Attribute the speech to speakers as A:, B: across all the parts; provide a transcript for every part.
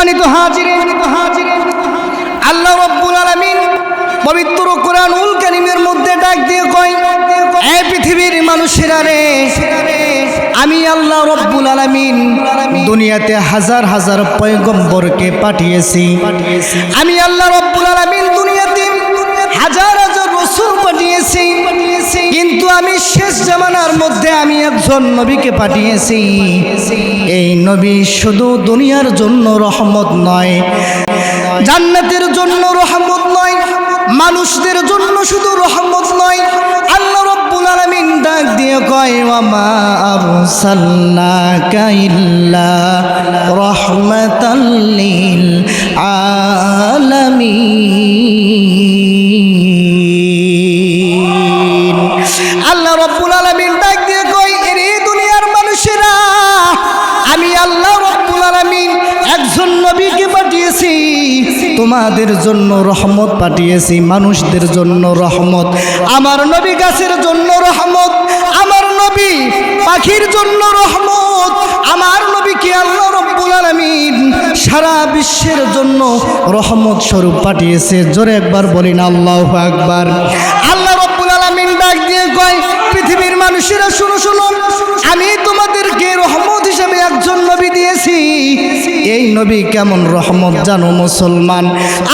A: সম্মানিত হাজিরিন হাজিরিন আল্লাহ রব্বুল আলামিন পবিত্র কোরআনুল কারীমের মধ্যে ডাক দিয়ে কয় এই পৃথিবীর মানুষেরা রে, আমি আল্লাহ রব্বুল আলামিন দুনিয়াতে হাজার হাজার পয়গম্বরকে পাঠিয়েছি। আমি আল্লাহ রব্বুল আলামিন দুনিয়াতে হাজার হাজার রসুল পাঠিয়েছি। কিন্তু আমি শেষ জামানার মধ্যে আমি একজন নবীকে পাঠিয়েছি। এই নবী শুধু দুনিয়ার জন্য রহমত নয়, জান্নাতের জন্য রহমত নয়, মানুষদের জন্য শুধু রহমত নয়। আল্লাহ রব্বুল আলামিন ডাক দিয়ে কয়, ওয়ামা আরসালনাকা ইল্লা রাহমাতাল লিল তোমাদের জন্য রহমত পাঠিয়েছি, মানুষদের জন্য রহমত। আমার নবী গাছের জন্য রহমত, আমার নবী পাখির জন্য রহমত, আমার নবীকে আল্লাহ রব্বুল আলামিন সারা বিশ্বের জন্য রহমত স্বরূপ পাঠিয়েছে? জোরে একবার বলি না, আল্লাহ আকবার। আল্লাহ রব্বুল আলামিন ডাক দিয়ে কয়, পৃথিবীর মানুষেরা শুনো শুনো। আমি তোমাদেরকে রহমত হিসেবে একজন নবী নবী কেমন রহমত জানো মুসলমান?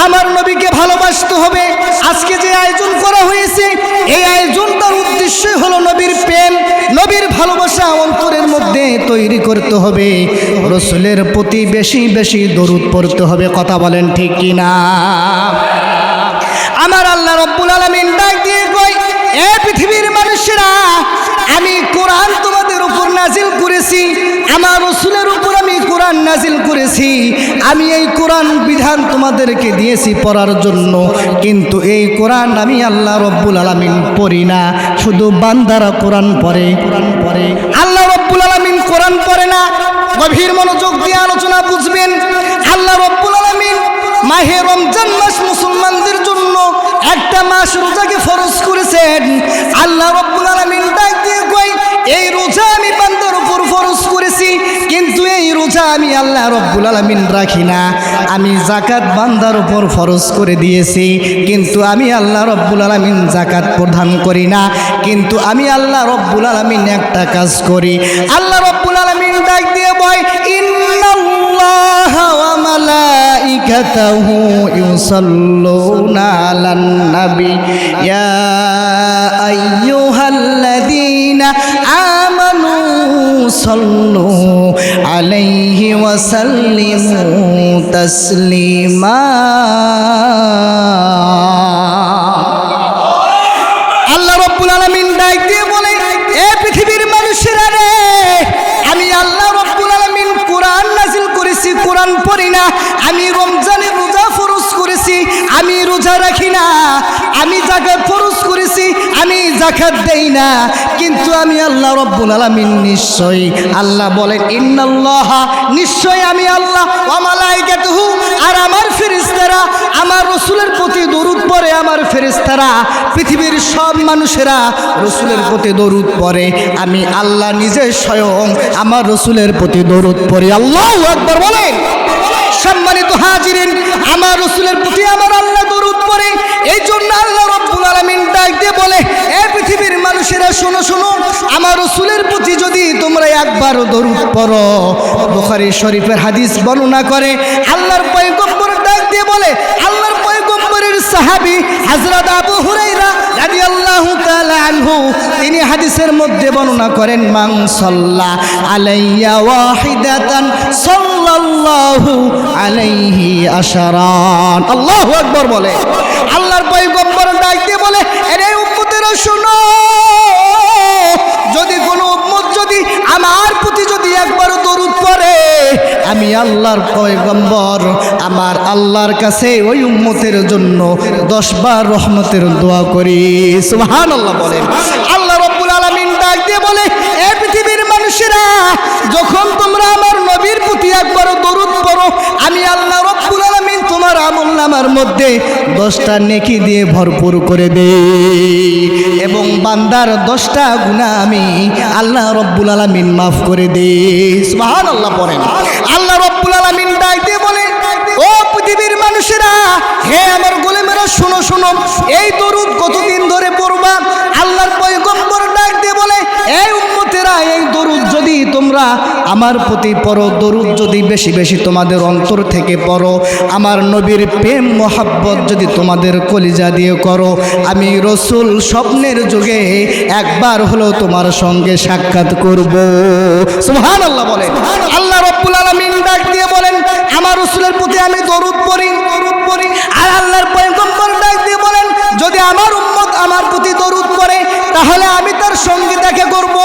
A: আমার নবীকে ভালোবাসতে হবে। আজকে যে আয়োজন করা হয়েছে, এই আয়োজনটার উদ্দেশ্যই হলো নবীর প্রেম। নবীর ভালোবাসা অন্তরের মধ্যে তৈরি করতে হবে। রসুলের প্রতি বেশি বেশি দরুদ পড়তে হবে। কথা বলেন ঠিক কিনা? আমার আল্লাহ রব্বুল আলমিন ডাক দিয়ে কই এ পৃথিবীর মানুষেরা, আমি কোরআন তোমাদের উপর নাজিল করেছি। আমার রসুলের কোরআন নাজিল করেছি, আমি এই কোরআন বিধান তোমাদেরকে দিয়েছি পড়ার জন্য। কিন্তু এই কোরআন আমি আল্লাহ রব্বুল আলমিন পড়ি না, শুধু বান্দারা কোরআন পড়ে। কোরআন পড়ে আল্লাহ রব্বুল আলমিন কোরআন পড়ে না, গভীর মনোযোগ দিয়ে আলোচনা বুঝবেন। আল্লাহ রব্বুল আলমিন মাহে রমজান মাস মুসলমানদের জন্য একটা মাস রোজাকে ফরজ করেছেন। আল্লাহ রব্বুল আলামিন ডাক এই আমি আল্লাহ রব্বুল আলামিন রাখি না, আমি জাকাত বান্দার উপর ফরজ করে দিয়েছি, কিন্তু আমি আল্লাহ রব্বুল আলামিন জাকাত প্রদান করি না, কিন্তু আমি আল্লাহ রব্বুল আলামিন একটা কাজ করি। আল্লাহ রব্বুল আলামিন ডাক দিয়ে বয় ইন্নাল্লাহ সাল্লু আলাইহি ওয়া রোজা রাখি না। আমি যাকে ফরজ করেছি, আমি জাকাত দেই না। কিন্তু আমি আল্লাহ রব্বুল আলামিন নিশ্চয়ই আল্লাহ বলেন, ইন্নাল্লাহ নিশ্চয় আমি আল্লাহ, ওয়া আর আমার ফেরেশতারা, আমার রসুলের প্রতি দরুদ পড়ে আমার ফেরেশতারা। পৃথিবীর সব মানুষেরা রসুলের প্রতি দরুদ পড়ে। আমি আল্লাহ নিজে স্বয়ং আমার রসুলের প্রতি দরুদ পড়ি। আল্লাহ একবার বলেন। সম্মানিত হাজিরিন, আমার রসুলের প্রতি আমার আল্লাহ পড়ে এই জন্য আল্লাহ রব্বুল আলামিন ডাক দিয়ে বলে, এ পৃথিবীর মানুষেরা, শোনো শোনো, আমার রসুলের প্রতি যদি তোমরা একবারও দরুদ পড়ো। বুখারী শরীফের হাদিস বর্ণনা করে, আল্লাহর পয়গম্বর ডাক দিয়ে বলে, আল্লাহর পয়গম্বরের সাহাবী হযরত আবু হুরাইরা তিনি হাদিসের মধ্যে বর্ণনা করেন, মান সাল্লা আলাইয়া ওয়াহিদাতান সাল্লাল্লাহু আলাইহি আশারান। আল্লাহু আকবার বলে। আল্লাহর পয়গম্বর ডাক দিয়ে বলে, আরে উম্মতেরা, শুনো। যদি কোনো উম্মত যদি আমার প্রতি যদি একবার দরুদ পড়ে, আমি আল্লাহর পয়গম্বর, আমার আল্লাহর কাছে ওই উম্মতের জন্য দশ বার রহমতের দোয়া করি। সুবহান আল্লাহ বলেন। আল্লাহ রব্বুল আলামিন ডাক দিয়ে বলে মানুষেরা, যখন তোমরা আমার নবীর প্রতি একবার দরুদ পড়ো, আমি আল্লাহ রব্বুল আলামিন তোমার আমল নামার মধ্যে দশটা নেকি দিয়ে ভরপুর করে দে এবং বান্দার দশটা গুণা আমি আল্লাহ রব্বুল আলামিন মাফ করে দেই। সুবহানাল্লাহ না আল্লাহ রব্বুল আলামিন দায়িত্ব বলে ও পৃথিবীর মানুষেরা, হে আমার গোলেমেরা, শুনো শুনো, এই দরুদ কতদিন ধরে পড়বা? আমার প্রতি পড়ো দরুদ যদি বেশি বেশি তোমাদের অন্তর থেকে পড়ো। আমার নবীর প্রেম, মোহাব্বত যদি তোমাদের কলিজা দিয়ে করো। আমি রসুল স্বপ্নের যুগে একবার হলো তোমার সঙ্গে সাক্ষাৎ করব। সুহান আল্লাহ বলেন। আল্লাহ রব্বুল আলমিন ডাক দিয়ে বলেন, আমার রসুলের প্রতি আমি দরুদ পড়ি দরুদ পড়ি। আর আল্লাহর পয়গম্বর ডাক দিয়ে বলেন, যদি আমার উম্মত আমার প্রতি দরুদ পড়ে, তাহলে আমি তার সঙ্গে দেখা করব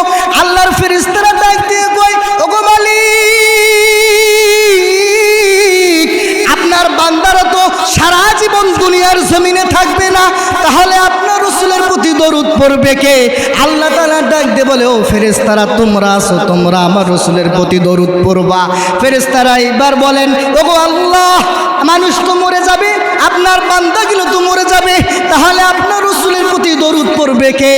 A: দুনিয়ার জমিনে থাকবে না, তাহলে আপনার রসুলের প্রতি দরুদ পড়বে কে? আল্লাহ তালা ডাক দিয়ে বলে, ও ফেরেস্তারা তোমরা আসো, তোমরা আমার রসুলের প্রতি দরুদ পড়বা। ফেরেস্তারা এবার বলেন, ওগো আল্লাহ, মানুষ তো মরে যাবে, আপনার বান্দাগুলো তো মরে যাবে, তাহলে আপনার রসুলের প্রতি দরুদ পড়বে কে?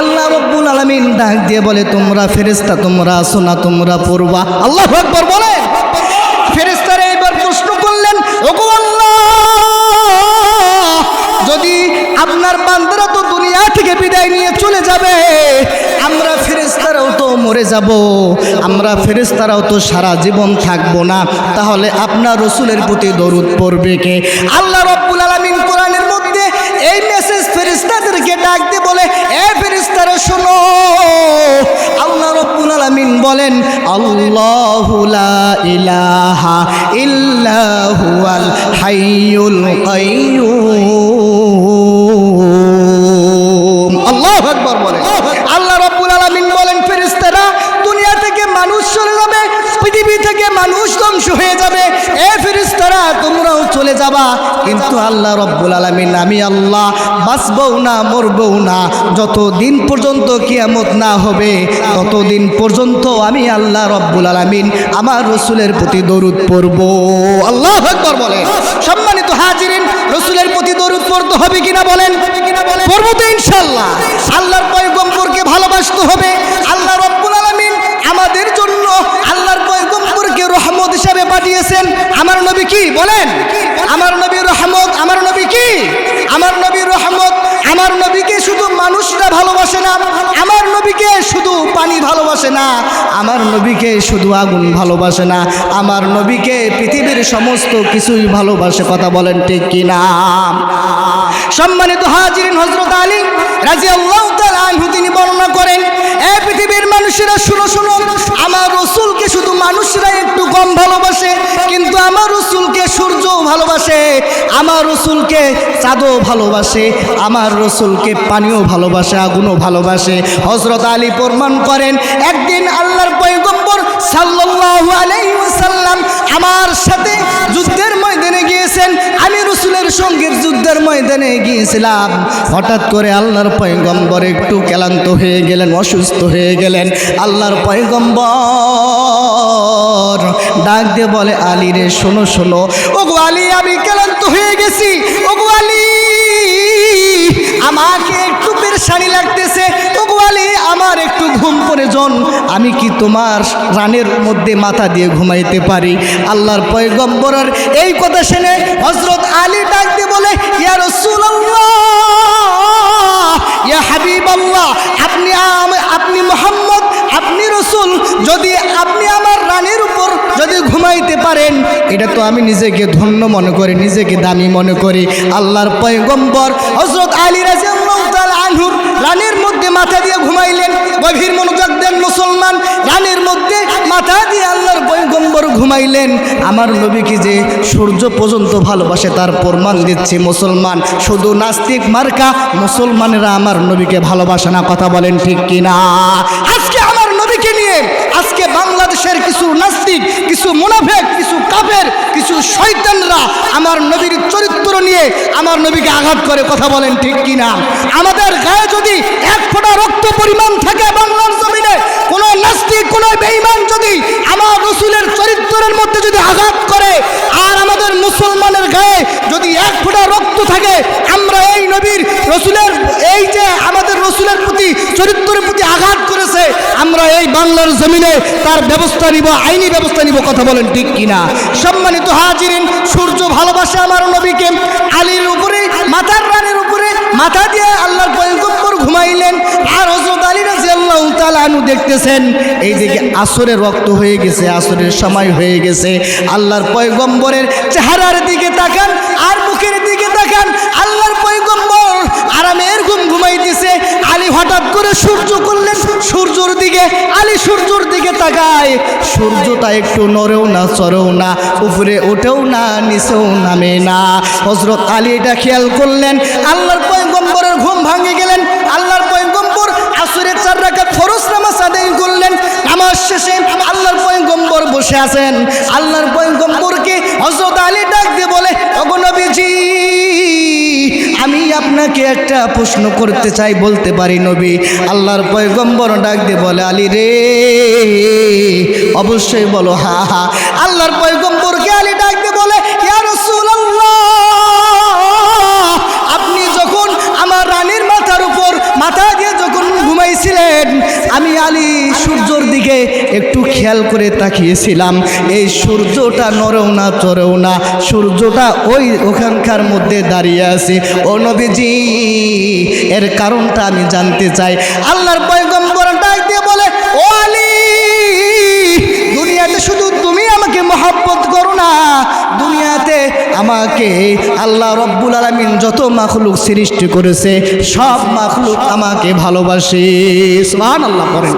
A: আল্লাহ রব্বুল আলমিন ডাক দিয়ে বলে, তোমরা ফেরেস্তা তোমরা আসো না, তোমরা পড়বা। আল্লাহ আকবর বলেন। আপনার বান্দারা তো দুনিয়া থেকে বিদায় নিয়ে চলে যাবে। আমরা ফেরেস্তারাও তো মরে যাব। আমরা ফেরেস্তারাও তো সারা জীবন থাকব না। তাহলে আপনার রসুলের প্রতি দরুদ পড়বে কে? আল্লাহ রব্বুল আলমিন কোরআনের মধ্যে এই মেসেজ ফেরিস্তাদেরকে ডাকতে বলে, এ ফেরিস্তারা শোনো। আল্লাহ রব্বুল আলামিন বলেন, আল্লাহু লা ইলাহা ইল্লা হুয়াল হাইয়ুল কাইয়্যুম ধ্বংস হয়ে যাবে। এ ফেরেশতারা, তোমরাও চলে যাবা। কিন্তু আল্লাহ রব্বুল আলামিন, আমি আল্লাহ বাঁচবও না, মরবও না। যত দিন পর্যন্ত কিয়ামত না হবে, ততদিন পর্যন্ত আমি আল্লাহ রব্বুল আলামিন আমার রসুলের প্রতি দরুদ পড়ব। আল্লাহ আকবর বলেন। সম্মানিত হাজিরিন, রসুলের প্রতি দরুদ পড়তে হবে কিনা বলেন? পড়ব তো ইনশাল্লাহ আল্লাহর পয়গম্বরকে ভালোবাসতে হবে আল্লাহ রব্বুল আলামিন আমাদের জন্য আল্লাহর পয়গম্বরকে রহমত হিসাবে পাঠিয়েছেন আমার নবী কি? বলেন। আমার নবী রহমত আমার নবী কি? আমার নবী রহমত। আমার নবীকে শুধু মানুষরা ভালোবাসে না, আমার নবীকে শুধু পানি ভালোবাসে না, আমার নবীকে শুধু আগুন ভালোবাসে না, আমার নবীকে পৃথিবীর সমস্ত কিছুই ভালোবাসে, কথা বলেন ঠিক কিনা? সম্মানিত হাজিরিন হজরত আলী রাজি আল্লাহ আনহু, তিনি বর্ণনা করেন, এ পৃথিবীর মানুষেরা শুনো শুনো, আমার রসুলকে শুধু মানুষরা একটু কম ভালোবাসে, কিন্তু আমার রসুলকে সূর্যও ভালোবাসে। আমার রসুলকে চাঁদও ভালোবাসে, আমার রসুলকে পানিও ভালোবাসে, আগুনও ভালোবাসে। হজরত আলী প্রমাণ করেন, একদিন আল্লাহর পয়গম্বর সাল্লাহ আলাইহি সাল্লাম আমার সাথে যুদ্ধের ময়দানে গিয়েছেন, আমি সঙ্গে যুদ্ধের ময়দানে গিয়েছিলাম হঠাৎ করে আল্লাহর পয়গম্বর একটু ক্লান্ত হয়ে গেলেন, অসুস্থ হয়ে গেলেন। আল্লাহর পয়গম্বর ডাক দিয়ে বলে, আলী রে, শোনো শোনো। ওগো আলী, আমি ক্লান্ত হয়ে গেছি। ওগো আলী, আমাকে একটু পেরেশানি লাগতেছে। ওগো আমার একটু ঘুম পরে জন আমি কি তোমার রানের মধ্যে মাথা দিয়ে ঘুমাইতে পারি? আল্লাহর পয়গম্বরের এই কথা শুনে হজরত আলী ডাক দিয়ে বলে, ইয়া রাসূলুল্লাহ, ইয়া হাবিবাল্লাহ, আপনি আপনি মোহাম্মদ, আপনি রসুল, যদি আপনি আমার রানীর উপর যদি ঘুমাইতে পারেন, এটা তো আমি নিজেকে ধন্য মনে করি, নিজেকে দামি মনে করি। আল্লাহর পয়গম্বর হজরত আলী রাজিয়াল্লাহু তাআলা আনহুর রানের মধ্যে মাথা দিয়ে ঘুমাইলেন, গভীর মনোযোগ দেন মুসলমান, রানের মধ্যে মাথা দিয়ে আল্লাহর পয়গম্বর ঘুমাইলেন। আমার নবীকে যে সূর্য পর্যন্ত ভালোবাসে, তার প্রমাণ দিচ্ছে মুসলমান। শুধু নাস্তিক মার্কা মুসলমানেরা আমার নবীকে ভালোবাসে না, কথা বলেন ঠিক কিনা? আজকে আমার নবীকে নিয়ে, আজকে বাংলাদেশের কিছু নাস্তিক, কিছু মুনাফেক, কিছু কাফের কিছু শয়তানরা আমার নবীর চরিত্র নিয়ে আমার নবীকে আঘাত করে, কথা বলেন ঠিক কিনা? আমাদের গায়ে যদি এক ফোঁটা রক্ত পরিমাণ থাকে বাংলার জমিনে, কোন নাস্তিক, কোন বেঈমান যদি আমার রসুলের চরিত্রের মধ্যে যদি আঘাত করে, আর আমাদের মুসলমানের গায়ে যদি এক ফোঁটা রক্ত থাকে, আমরা এই নবীর রসুলের, এই যে প্রতি চরিত্রের প্রতি আঘাত করেছে, আমরা এই বাংলার জমিনে তার ব্যবস্থা নিব, আইনি ব্যবস্থা নিব, কথা বলেন ঠিক কিনা? সম্মানিত হাজিরিন, সূর্য ভালোবাসে আমার নবীকে, আলীর উপরে মাথার রানের উপরে, মাথা দিয়ে আল্লাহর পয়গম্বর ঘুমাইলেন, আর হজরত আলী রাজি আল্লাহ তালু দেখতেছেন, এইদিকে আসরের রক্ত হয়ে গেছে, আসরের সময় হয়ে গেছে, আল্লাহর পয়গম্বরের চেহারার দিকে তাকান, আর মুখের দিকে তাকান, আল্লাহর পয়গম্বর আরামের ঘুম ঘুমাইতেছে আলী হঠাৎ করে সূর্য করলেন। সূর্যর দিকে, আলী সূর্যর দিকে তাকায়। সূর্যটা একটু নড়েও না, চড়েও না, উপরে ওঠেও না, নিচেও নামে না। হজরত আলী এটা খেয়াল করলেন। আল্লাহর পয়গম্বরের ঘুম ভাঙে গেলেন। আল্লাহর পয়গম্বর আসরের চার রাকাত ফরজ নামাজ আদায় করলেন। নামাজ শেষে আল্লাহর পয়গম্বর বসে আছেন। একটা প্রশ্ন করতে চাই, বলতে পারি নবী। আল্লাহর পয়গম্বর ডাক দিয়ে বলে, আলী রে, অবশ্যই বলো, হা হা। আল্লাহর পয়গম্বর কে আলী ডাক দিয়ে বলে আপনি যখন আমার রানীর মাথার উপর মাথা দিয়ে যখন ঘুমাইছিলেন আমি আলী সূর্যর দিকে একটু খেয়াল করে তাকিয়েছিলাম। এই সূর্যটা নরেও না চরেও না। সূর্যটা ওই ওখানকার মধ্যে দাঁড়িয়ে আছে। ও নবীজি, এর কারণটা আমি জানতে চাই। আল্লাহর পয়গম্বর আমাকে আল্লাহ রব্বুল আলমিন যত মাখলুক সৃষ্টি করেছে, সব মাখলুক আমাকে ভালোবাসে। সুবহান আল্লাহ করেন